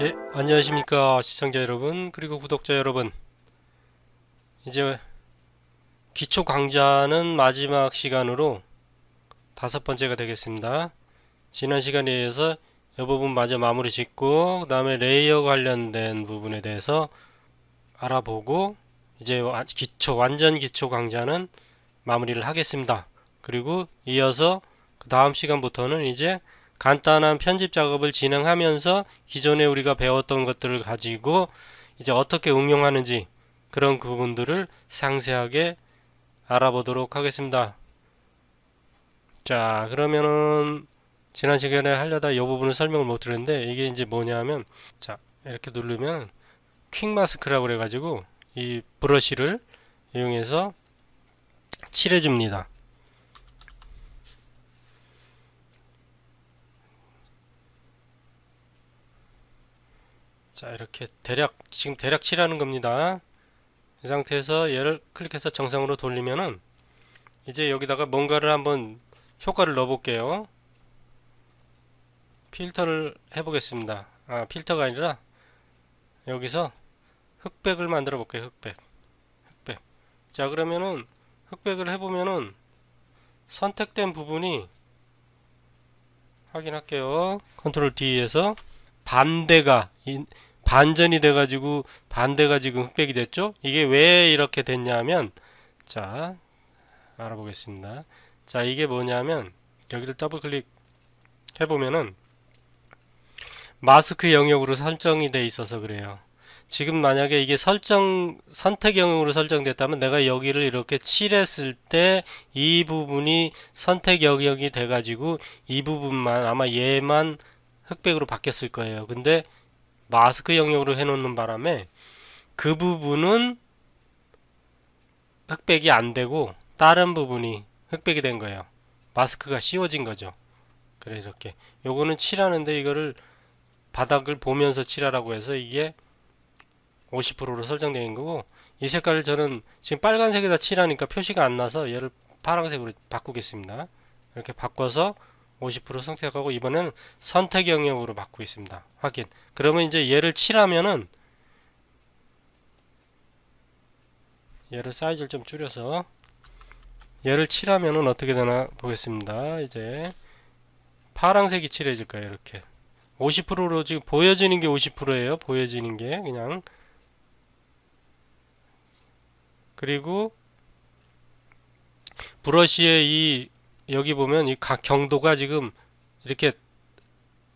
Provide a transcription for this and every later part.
예, 안녕하십니까 시청자 여러분 그리고 구독자 여러분. 이제 기초 강좌는 마지막 시간으로 다섯 번째가 되겠습니다. 지난 시간에 이어서 이 부분 마저 마무리 짓고 그 다음에 레이어 관련된 부분에 대해서 알아보고 이제 와- 기초 완전 기초 강좌는 마무리를 하겠습니다. 그리고 이어서 그 다음 시간부터는 이제 간단한 편집 작업을 진행하면서 기존에 우리가 배웠던 것들을 가지고 이제 어떻게 응용하는지 그런 부분들을 상세하게 알아보도록 하겠습니다. 자, 그러면은 지난 시간에 하려다 이 부분을 설명을 못 드렸는데 이게 이제 뭐냐면 자, 이렇게 누르면 퀵 마스크라고 그래 가지고 이 브러쉬를 이용해서 칠해 줍니다. 자 이렇게 대략 지금 대략 칠하는 겁니다. 이 상태에서 얘를 클릭해서 정상으로 돌리면은 이제 여기다가 뭔가를 한번 효과를 넣어 볼게요. 필터를 해 보겠습니다. 아 필터가 아니라 여기서 흑백을 만들어 볼게요 흑백. 흑백. 자 그러면은 흑백을 해 보면은 선택된 부분이 확인할게요. 컨트롤 D에서 반대가 이- 반전이 돼가지고 반대가 지금 흑백이 됐죠? 이게 왜 이렇게 됐냐면 자 알아보겠습니다. 자 이게 뭐냐면 여기를 더블 클릭 해보면은 마스크 영역으로 설정이 돼 있어서 그래요. 지금 만약에 이게 설정 선택 영역으로 설정됐다면 내가 여기를 이렇게 칠했을 때 이 부분이 선택 영역이 돼가지고 이 부분만 아마 얘만 흑백으로 바뀌었을 거예요. 근데 마스크 영역으로 해놓는 바람에 그 부분은 흑백이 안 되고 다른 부분이 흑백이 된 거예요. 마스크가 씌워진 거죠. 그래 이렇게 요거는 칠하는데 이거를 바닥을 보면서 칠하라고 해서 이게 50%로 설정되어 있는 거고 이 색깔을 저는 지금 빨간색에다 칠하니까 표시가 안 나서 얘를 파란색으로 바꾸겠습니다. 이렇게 바꿔서 50% 선택하고 이번에는 선택 영역으로 바꾸고 있습니다. 확인. 그러면 이제 얘를 칠하면은 얘를 사이즈를 좀 줄여서 얘를 칠하면은 어떻게 되나 보겠습니다. 이제 파란색이 칠해질 거예요. 이렇게 50%로 지금 보여지는 게 50%예요. 보여지는 게 그냥 그리고 브러쉬의 이 여기 보면 이 각 경도가 지금 이렇게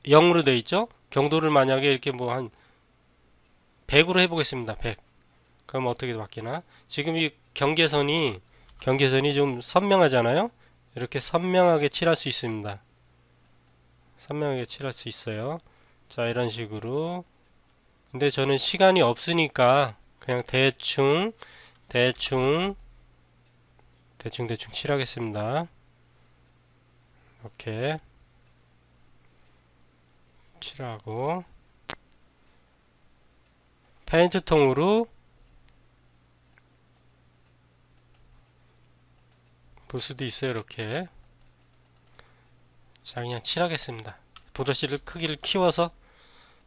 0으로 돼 있죠? 경도를 만약에 이렇게 뭐 한 100으로 해보겠습니다. 100. 그럼 어떻게 바뀌나? 지금 이 경계선이 경계선이 좀 선명하잖아요? 이렇게 선명하게 칠할 수 있습니다. 선명하게 칠할 수 있어요. 자, 이런 식으로. 근데 저는 시간이 없으니까 그냥 대충 대충 대충 대충 칠하겠습니다. 이렇게 칠하고 페인트 통으로 볼 수도 있어요 이렇게. 자 그냥 칠하겠습니다. 브러쉬를 크기를 키워서.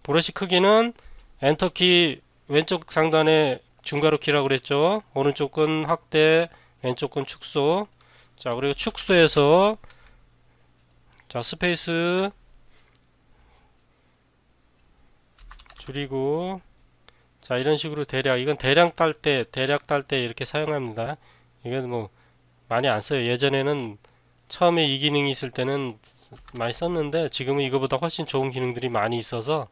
브러쉬 크기는 엔터키 왼쪽 상단에 중괄호 키라고 그랬죠? 오른쪽 건 확대 왼쪽 건 축소. 자 그리고 축소해서 자 스페이스. 줄이고. 자 이런 식으로 대략 이건 대량 딸 때 대략 딸 때 이렇게 사용합니다. 이건 뭐 많이 안 써요. 예전에는 처음에 이 기능이 있을 때는 많이 썼는데 지금은 이거보다 훨씬 좋은 기능들이 많이 있어서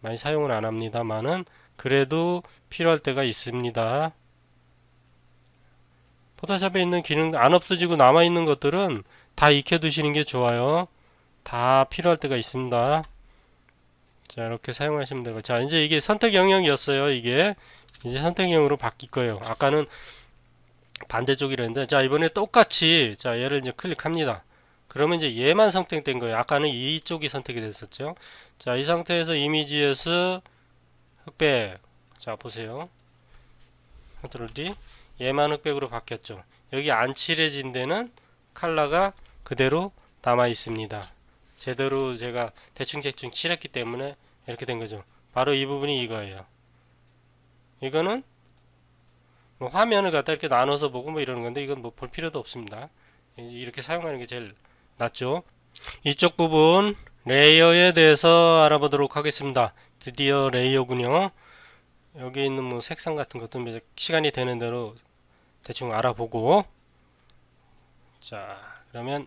많이 사용을 안 합니다만은 그래도 필요할 때가 있습니다. 포토샵에 있는 기능 안 없어지고 남아 있는 것들은 다 익혀 두시는 게 좋아요. 다 필요할 때가 있습니다. 자 이렇게 사용하시면 되고. 자 이제 이게 선택 영역이었어요 이게. 이제 선택형으로 바뀔 거예요. 아까는 반대쪽이랬는데 자 이번에 똑같이 자 얘를 이제 클릭합니다. 그러면 이제 얘만 선택된 거예요. 아까는 이쪽이 선택이 됐었죠. 자 이 상태에서 이미지에서 흑백. 자 보세요. 컨트롤 D. 얘만 흑백으로 바뀌었죠. 여기 안 칠해진 데는 컬러가 그대로 남아 있습니다 제대로 제가 대충대충 칠했기 때문에 이렇게 된 거죠. 바로 이 부분이 이거예요. 이거는 뭐 화면을 갖다 이렇게 나눠서 보고 뭐 이러는 건데 이건 뭐 볼 필요도 없습니다. 이- 이렇게 사용하는 게 제일 낫죠. 이쪽 부분 레이어에 대해서 알아보도록 하겠습니다. 드디어 레이어군요. 여기 있는 뭐 색상 같은 것도 시간이 되는 대로 대충 알아보고 자 그러면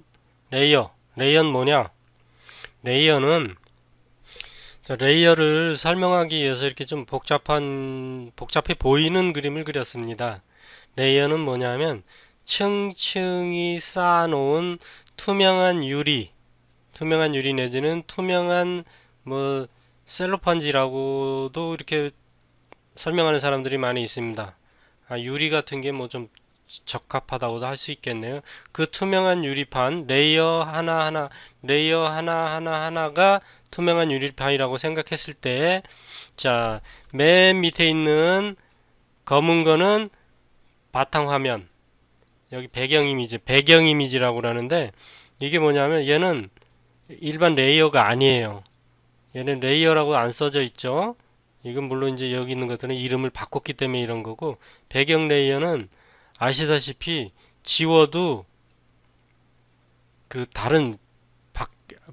레이어 레이어는 뭐냐 레이어는 자, 레이어를 설명하기 위해서 이렇게 좀 복잡한 복잡해 보이는 그림을 그렸습니다. 레이어는 뭐냐면 층층이 쌓아놓은 투명한 유리, 투명한 유리 내지는 투명한 뭐 셀로판지라고도 이렇게 설명하는 사람들이 많이 있습니다. 아, 유리 같은 게 뭐 좀 적합하다고도 할 수 있겠네요. 그 투명한 유리판 레이어 하나하나 레이어 하나하나 하나가 투명한 유리판이라고 생각했을 때, 자, 맨 밑에 있는 검은 거는 바탕 화면, 여기 배경 이미지, 배경 이미지라고 그러는데, 이게 뭐냐면 얘는 일반 레이어가 아니에요. 얘는 레이어라고 안 써져 있죠. 이건 물론 이제 여기 있는 것들은 이름을 바꿨기 때문에 이런 거고, 배경 레이어는 아시다시피 지워도 그 다른 바,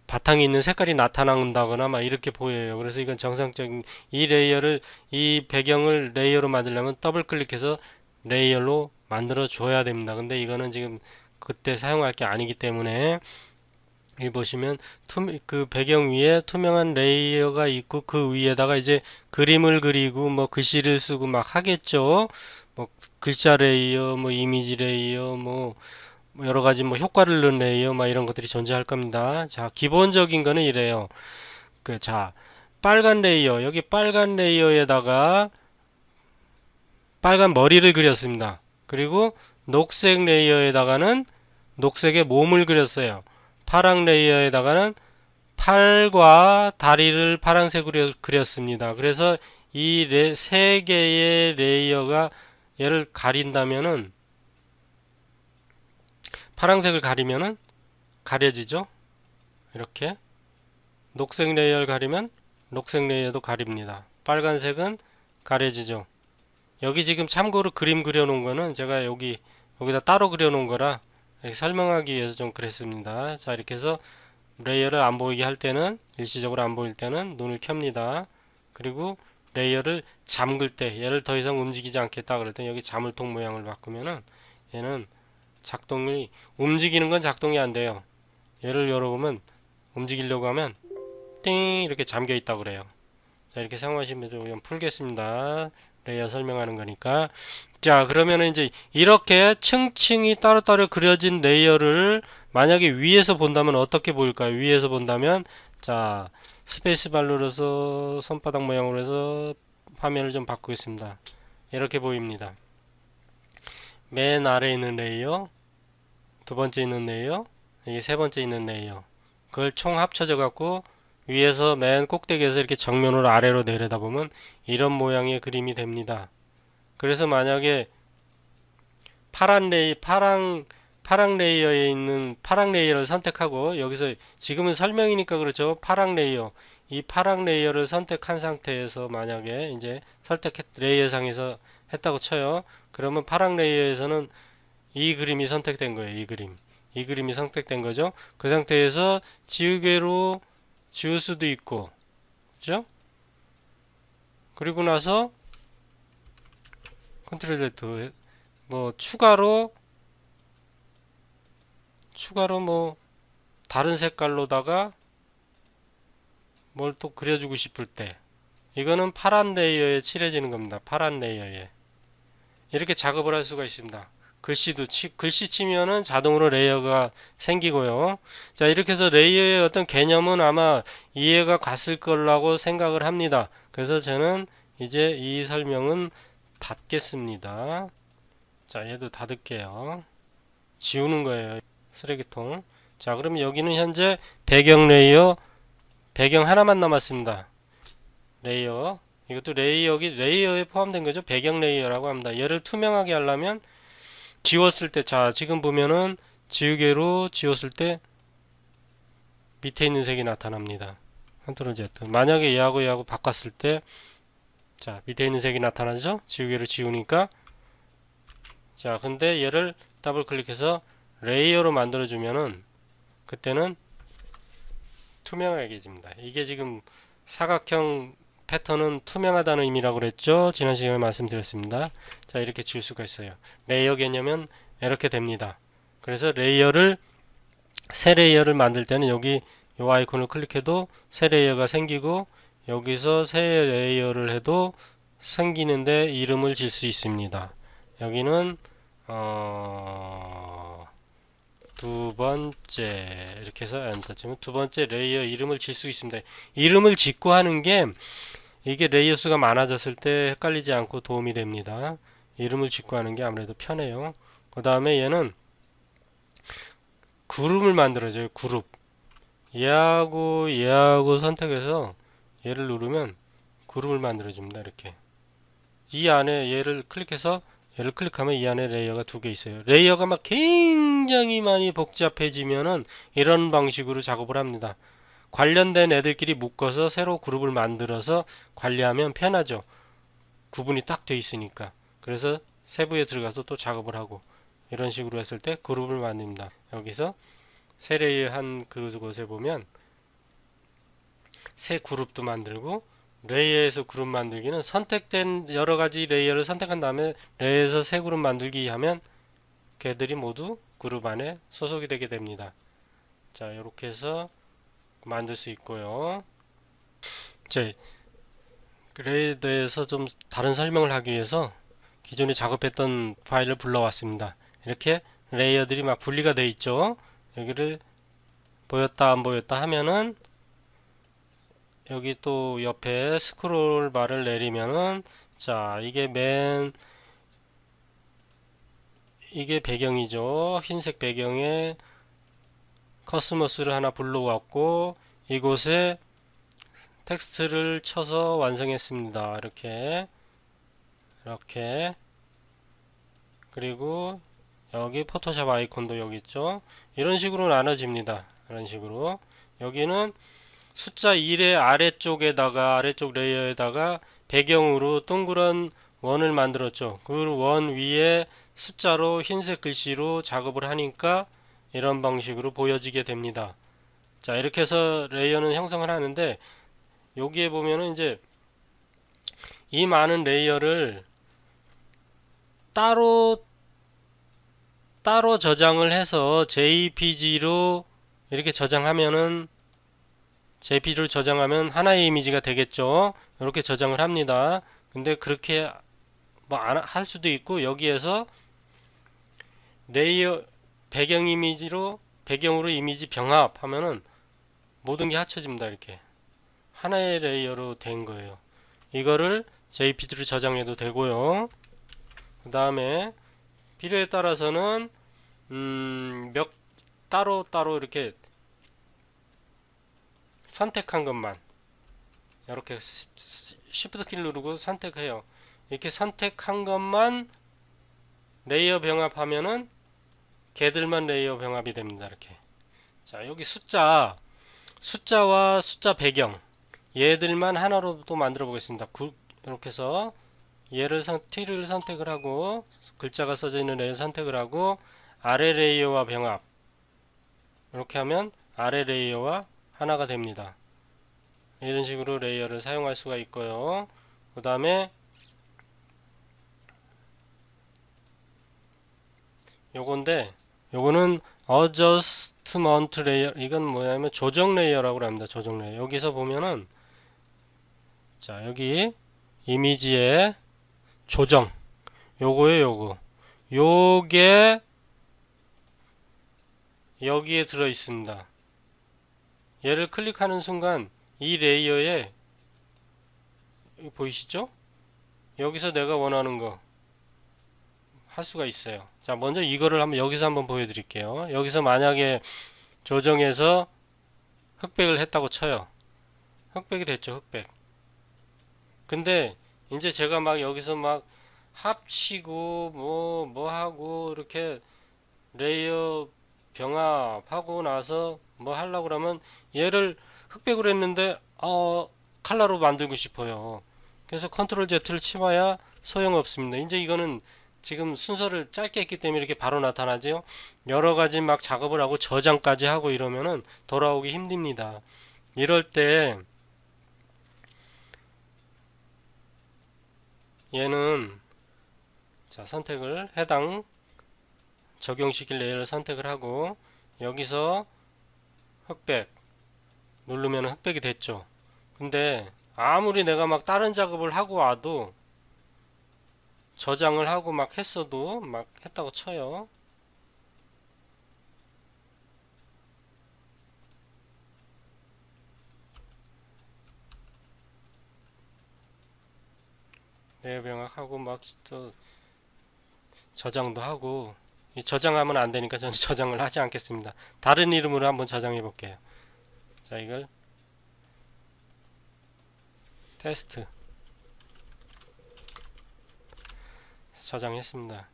바탕에 있는 색깔이 나타난다거나 막 이렇게 보여요. 그래서 이건 정상적인 이 레이어를 이 배경을 레이어로 만들려면 더블 클릭해서 레이어로 만들어 줘야 됩니다. 근데 이거는 지금 그때 사용할 게 아니기 때문에 여기 보시면 투, 그 배경 위에 투명한 레이어가 있고 그 위에다가 이제 그림을 그리고 뭐 글씨를 쓰고 막 하겠죠. 뭐 글자 레이어, 뭐 이미지 레이어, 뭐뭐 여러 가지 뭐 효과를 넣은 레이어 막 이런 것들이 존재할 겁니다. 자, 기본적인 거는 이래요. 그, 자, 빨간 레이어, 여기 빨간 레이어에다가 빨간 머리를 그렸습니다. 그리고 녹색 레이어에다가는 녹색의 몸을 그렸어요. 파랑 레이어에다가는 팔과 다리를 파란색으로 그렸습니다. 그래서 이 세 개의 레이어가 얘를 가린다면은 파란색을 가리면은 가려지죠. 이렇게 녹색 레이어를 가리면 녹색 레이어도 가립니다. 빨간색은 가려지죠. 여기 지금 참고로 그림 그려놓은 거는 제가 여기 여기다 따로 그려놓은 거라 설명하기 위해서 좀 그랬습니다. 자 이렇게 해서 레이어를 안 보이게 할 때는 일시적으로 안 보일 때는 눈을 켭니다. 그리고 레이어를 잠글 때 얘를 더 이상 움직이지 않겠다 그럴 때 여기 자물통 모양을 바꾸면은 얘는 작동이 움직이는 건 작동이 안 돼요. 얘를 열어보면 움직이려고 하면 띵 이렇게 잠겨 있다 그래요. 자 이렇게 사용하시면 좀 풀겠습니다. 레이어 설명하는 거니까. 자 그러면은 이제 이렇게 층층이 따로따로 그려진 레이어를 만약에 위에서 본다면 어떻게 보일까요? 위에서 본다면 자 스페이스 발로 해서 손바닥 모양으로 해서 화면을 좀 바꾸겠습니다. 이렇게 보입니다. 맨 아래에 있는 레이어, 두 번째 있는 레이어, 이게 세 번째 있는 레이어. 그걸 총 합쳐져 갖고 위에서 맨 꼭대기에서 이렇게 정면으로 아래로 내려다보면 이런 모양의 그림이 됩니다. 그래서 만약에 파란 레이, 파랑, 파랑 레이어에 있는 파랑 레이어를 선택하고 여기서 지금은 설명이니까 그렇죠. 파랑 레이어. 이 파랑 레이어를 선택한 상태에서 만약에 이제 선택했, 레이어 상에서 했다고 쳐요. 그러면 파랑 레이어에서는 이 그림이 선택된 거예요. 이 그림. 이 그림이 선택된 거죠. 그 상태에서 지우개로 지울 수도 있고, 그죠? 그리고 나서 컨트롤 Z 뭐 추가로 추가로 뭐 다른 색깔로다가 뭘 또 그려주고 싶을 때 이거는 파란 레이어에 칠해지는 겁니다. 파란 레이어에 이렇게 작업을 할 수가 있습니다. 글씨도 치, 글씨 치면은 자동으로 레이어가 생기고요. 자, 이렇게 해서 레이어의 어떤 개념은 아마 이해가 갔을 거라고 생각을 합니다. 그래서 저는 이제 이 설명은 닫겠습니다. 자, 얘도 닫을게요. 지우는 거예요. 쓰레기통. 자, 그럼 여기는 현재 배경 레이어, 배경 하나만 남았습니다. 레이어. 이것도 레이어기 레이어에 포함된 거죠. 배경 레이어라고 합니다. 얘를 투명하게 하려면 지웠을 때, 자, 지금 보면은 지우개로 지웠을 때 밑에 있는 색이 나타납니다. 컨트롤 Z. 만약에 얘하고 얘하고 바꿨을 때, 자, 밑에 있는 색이 나타나죠? 지우개를 지우니까. 자, 근데 얘를 더블 클릭해서 레이어로 만들어주면은, 그때는 투명하게집니다. 이게 지금 사각형 패턴은 투명하다는 의미라고 그랬죠? 지난 시간에 말씀드렸습니다. 자, 이렇게 지울 수가 있어요. 레이어 개념은 이렇게 됩니다. 그래서 레이어를 새 레이어를 만들 때는 여기 이 아이콘을 클릭해도 새 레이어가 생기고 여기서 새 레이어를 해도 생기는데 이름을 질 수 있습니다. 여기는 어... 두 번째 이렇게 해서 엔터 치면 두 번째 레이어 이름을 질 수 있습니다. 이름을 짓고 하는 게 이게 레이어 수가 많아졌을 때 헷갈리지 않고 도움이 됩니다. 이름을 짓고 하는 게 아무래도 편해요. 그 다음에 얘는 그룹을 만들어줘요. 그룹. 얘하고 얘하고 선택해서 얘를 누르면 그룹을 만들어줍니다. 이렇게. 이 안에 얘를 클릭해서 얘를 클릭하면 이 안에 레이어가 두 개 있어요. 레이어가 막 굉장히 많이 복잡해지면은 이런 방식으로 작업을 합니다. 관련된 애들끼리 묶어서 새로 그룹을 만들어서 관리하면 편하죠. 구분이 딱 돼 있으니까. 그래서 세부에 들어가서 또 작업을 하고 이런 식으로 했을 때 그룹을 만듭니다. 여기서 새 레이어 한 그곳에 보면 새 그룹도 만들고 레이어에서 그룹 만들기는 선택된 여러 가지 레이어를 선택한 다음에 레이어에서 새 그룹 만들기 하면 걔들이 모두 그룹 안에 소속이 되게 됩니다. 자, 이렇게 해서 만들 수 있고요. 자, 그래에 대해서 좀 다른 설명을 하기 위해서 기존에 작업했던 파일을 불러왔습니다. 이렇게 레이어들이 막 분리가 돼 있죠. 여기를 보였다 안 보였다 하면은 여기 또 옆에 스크롤 바를 내리면은 자 이게 맨 이게 배경이죠. 흰색 배경에 커스머스를 하나 불러왔고 이곳에 텍스트를 쳐서 완성했습니다. 이렇게. 이렇게. 그리고 여기 포토샵 아이콘도 여기 있죠? 이런 식으로 나눠집니다. 이런 식으로. 여기는 숫자 1의 아래쪽에다가 아래쪽 레이어에다가 배경으로 동그란 원을 만들었죠. 그 원 위에 숫자로 흰색 글씨로 작업을 하니까 이런 방식으로 보여지게 됩니다. 자, 이렇게 해서 레이어는 형성을 하는데 여기에 보면은 이제 이 많은 레이어를 따로 따로 저장을 해서 JPG로 이렇게 저장하면은 JPG를 저장하면 하나의 이미지가 되겠죠. 이렇게 저장을 합니다. 근데 그렇게 뭐 할 수도 있고 여기에서 레이어 배경 이미지로 배경으로 이미지 병합하면은 모든 게 합쳐집니다. 이렇게 하나의 레이어로 된 거예요. 이거를 JPG로 저장해도 되고요. 그 다음에 필요에 따라서는 음, 몇 따로 따로 이렇게 선택한 것만 이렇게 Shift 키를 누르고 선택해요. 이렇게 선택한 것만 레이어 병합하면은 걔들만 레이어 병합이 됩니다. 이렇게. 자, 여기 숫자 숫자와 숫자 배경 얘들만 하나로 또 만들어 보겠습니다. 구, 이렇게 해서 얘를 선, T를 선택을 하고 글자가 써져 있는 레이어 선택을 하고 아래 레이어와 병합 이렇게 하면 아래 레이어와 하나가 됩니다. 이런 식으로 레이어를 사용할 수가 있고요. 그 다음에 요건데 요거는 adjustment layer 이건 뭐냐면 조정 레이어라고 합니다. 조정 레이어. 여기서 보면은 자, 여기 이미지의 조정 요거에 요거 요게 여기에 들어 있습니다. 얘를 클릭하는 순간 이 레이어에 보이시죠? 여기서 내가 원하는 거 할 수가 있어요. 자, 먼저 이거를 한번 여기서 한번 보여드릴게요. 여기서 만약에 조정해서 흑백을 했다고 쳐요. 흑백이 됐죠, 흑백. 근데 이제 제가 막 여기서 막 합치고 뭐뭐 하고 이렇게 레이어 병합하고 나서 뭐 하려고 그러면 얘를 흑백으로 했는데 어, 칼라로 만들고 싶어요. 그래서 컨트롤 Z를 치봐야 소용없습니다. 이제 이거는 지금 순서를 짧게 했기 때문에 이렇게 바로 나타나죠. 여러 가지 막 작업을 하고 저장까지 하고 이러면은 돌아오기 힘듭니다. 이럴 때 얘는 자 선택을 해당 적용시킬 레이어를 선택을 하고 여기서 흑백 누르면 흑백이 됐죠. 근데 아무리 내가 막 다른 작업을 하고 와도 저장을 하고 막 했어도 막 했다고 쳐요. 내병학하고 막 또 저장도 하고 이 저장하면 안 되니까 저는 저장을 하지 않겠습니다. 다른 이름으로 한번 저장해 볼게요. 자 이걸 테스트 저장했습니다.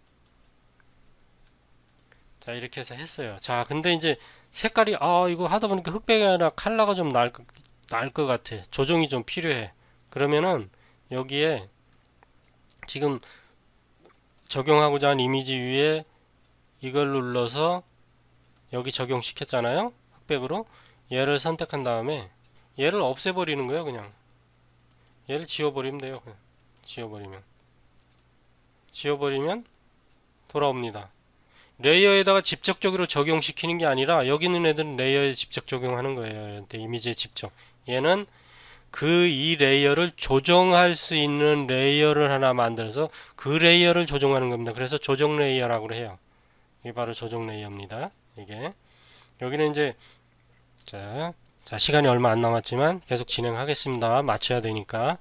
자 이렇게 해서 했어요. 자 근데 이제 색깔이 아 이거 하다 보니까 흑백이 아니라 칼라가 좀 나을 것- 나을 것 같아. 조정이 좀 필요해. 그러면은 여기에 지금 적용하고자 하는 이미지 위에 이걸 눌러서 여기 적용시켰잖아요. 흑백으로 얘를 선택한 다음에 얘를 없애버리는 거예요. 그냥 얘를 지워버리면 돼요. 그냥 지워버리면 지워버리면 돌아옵니다. 레이어에다가 직접적으로 적용시키는 게 아니라 여기 있는 애들은 레이어에 직접 적용하는 거예요. 이미지에 직접. 얘는 그 이 레이어를 조정할 수 있는 레이어를 하나 만들어서 그 레이어를 조정하는 겁니다. 그래서 조정 레이어라고 해요. 이게 바로 조정 레이어입니다. 이게 여기는 이제 자, 자 시간이 얼마 안 남았지만 계속 진행하겠습니다. 맞춰야 되니까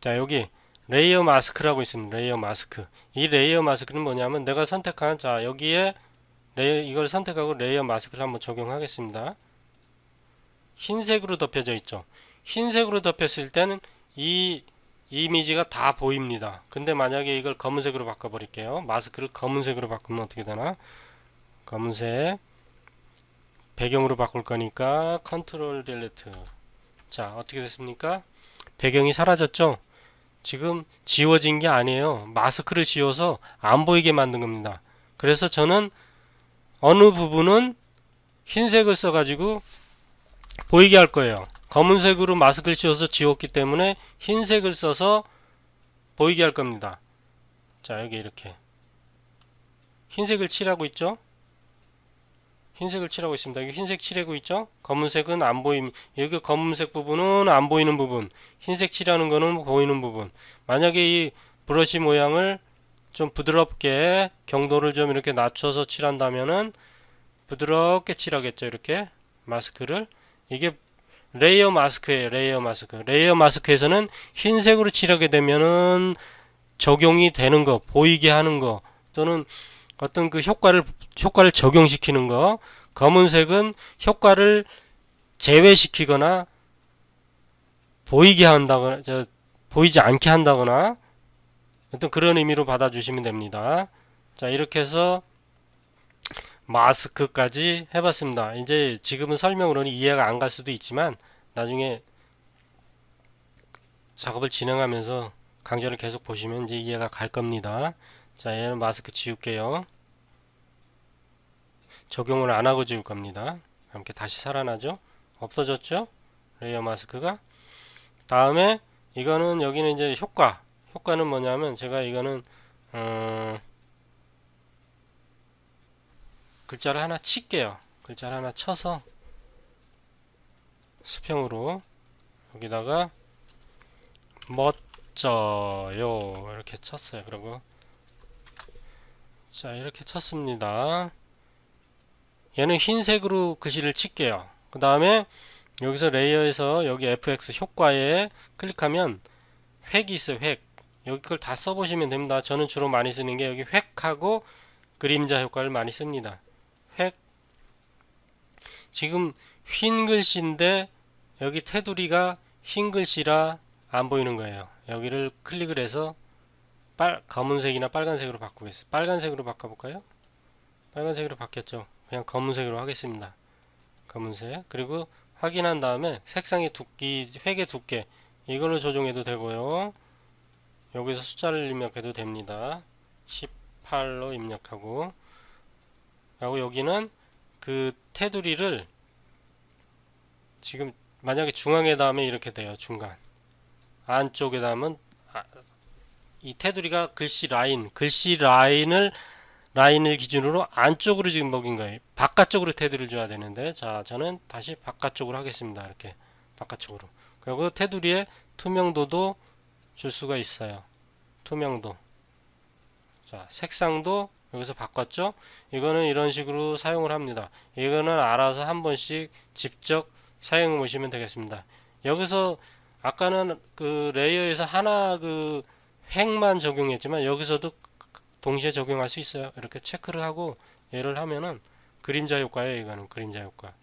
자 여기 레이어 마스크라고 있습니다. 레이어 마스크 이 레이어 마스크는 뭐냐면 내가 선택한 자 여기에 레이어 이걸 선택하고 레이어 마스크를 한번 적용하겠습니다. 흰색으로 덮여져 있죠. 흰색으로 덮였을 때는 이 이미지가 다 보입니다. 근데 만약에 이걸 검은색으로 바꿔버릴게요. 마스크를 검은색으로 바꾸면 어떻게 되나? 검은색 배경으로 바꿀 거니까 컨트롤 딜리트 자 어떻게 됐습니까? 배경이 사라졌죠? 지금 지워진 게 아니에요. 마스크를 지워서 안 보이게 만든 겁니다. 그래서 저는 어느 부분은 흰색을 써 가지고 보이게 할 거예요. 검은색으로 마스크를 씌워서 지웠기 때문에 흰색을 써서 보이게 할 겁니다. 자, 여기 이렇게. 흰색을 칠하고 있죠? 흰색을 칠하고 있습니다. 여기 흰색 칠하고 있죠? 검은색은 안 보임. 여기 검은색 부분은 안 보이는 부분. 흰색 칠하는 거는 보이는 부분. 만약에 이 브러쉬 모양을 좀 부드럽게 경도를 좀 이렇게 낮춰서 칠한다면은 부드럽게 칠하겠죠. 이렇게 마스크를. 이게 레이어 마스크예요. 레이어 마스크. 레이어 마스크에서는 흰색으로 칠하게 되면은 적용이 되는 거, 보이게 하는 거 또는 어떤 그 효과를 효과를 적용시키는 거. 검은색은 효과를 제외시키거나 보이게 한다거나 저 보이지 않게 한다거나 어떤 그런 의미로 받아주시면 됩니다. 자 이렇게 해서 마스크까지 해봤습니다. 이제 지금은 설명으로는 이해가 안 갈 수도 있지만 나중에 작업을 진행하면서 강좌를 계속 보시면 이제 이해가 갈 겁니다. 자, 얘는 마스크 지울게요. 적용을 안 하고 지울 겁니다. 이렇게 다시 살아나죠? 없어졌죠? 레이어 마스크가. 다음에 이거는 여기는 이제 효과. 효과는 뭐냐면 제가 이거는 어, 글자를 하나 칠게요. 글자를 하나 쳐서 수평으로 여기다가 멋져요 이렇게 쳤어요. 그리고 자 이렇게 쳤습니다. 얘는 흰색으로 글씨를 칠게요. 그 다음에 여기서 레이어에서 여기 FX 효과에 클릭하면 획이 있어요. 획 여기 걸 다 써보시면 됩니다. 저는 주로 많이 쓰는 게 여기 획하고 그림자 효과를 많이 씁니다. 획 지금 흰 글씨인데 여기 테두리가 흰 글씨라 안 보이는 거예요. 여기를 클릭을 해서 빨 검은색이나 빨간색으로 바꾸겠습니다. 빨간색으로 바꿔볼까요? 빨간색으로 바뀌었죠. 그냥 검은색으로 하겠습니다. 검은색 그리고 확인한 다음에 색상의 두께, 획의 두께 이걸로 조정해도 되고요. 여기서 숫자를 입력해도 됩니다. 18로 입력하고 하고 여기는 그 테두리를 지금 만약에 중앙에 닿으면 이렇게 돼요. 중간 안쪽에 닿으면 아, 이 테두리가 글씨 라인 글씨 라인을 라인을 기준으로 안쪽으로 지금 먹인 거예요. 바깥쪽으로 테두리를 줘야 되는데 자 저는 다시 바깥쪽으로 하겠습니다. 이렇게 바깥쪽으로 그리고 테두리에 투명도도 줄 수가 있어요. 투명도 자 색상도 여기서 바꿨죠. 이거는 이런 식으로 사용을 합니다. 이거는 알아서 한 번씩 직접 사용해 보시면 되겠습니다. 여기서 아까는 그 레이어에서 하나 그 획만 적용했지만 여기서도 동시에 적용할 수 있어요. 이렇게 체크를 하고 얘를 하면은 그림자 효과예요. 이거는 그림자 효과.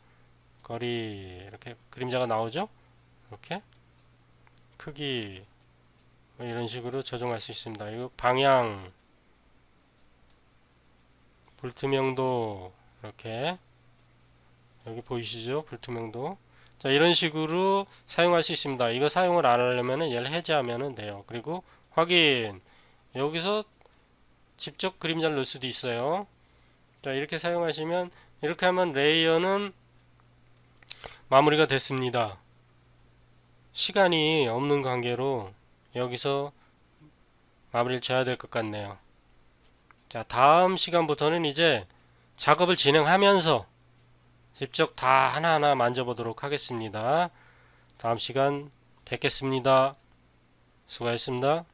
거리 이렇게 그림자가 나오죠. 이렇게 크기 뭐 이런 식으로 조정할 수 있습니다. 이거 방향 불투명도 이렇게 여기 보이시죠? 불투명도 자 이런 식으로 사용할 수 있습니다. 이거 사용을 안 하려면은 얘를 해제하면 돼요. 그리고 확인 여기서 직접 그림자를 넣을 수도 있어요. 자 이렇게 사용하시면 이렇게 하면 레이어는 마무리가 됐습니다. 시간이 없는 관계로 여기서 마무리를 지어야 될 것 같네요. 자 다음 시간부터는 이제 작업을 진행하면서 직접 다 하나하나 만져보도록 하겠습니다. 다음 시간 뵙겠습니다. 수고하셨습니다.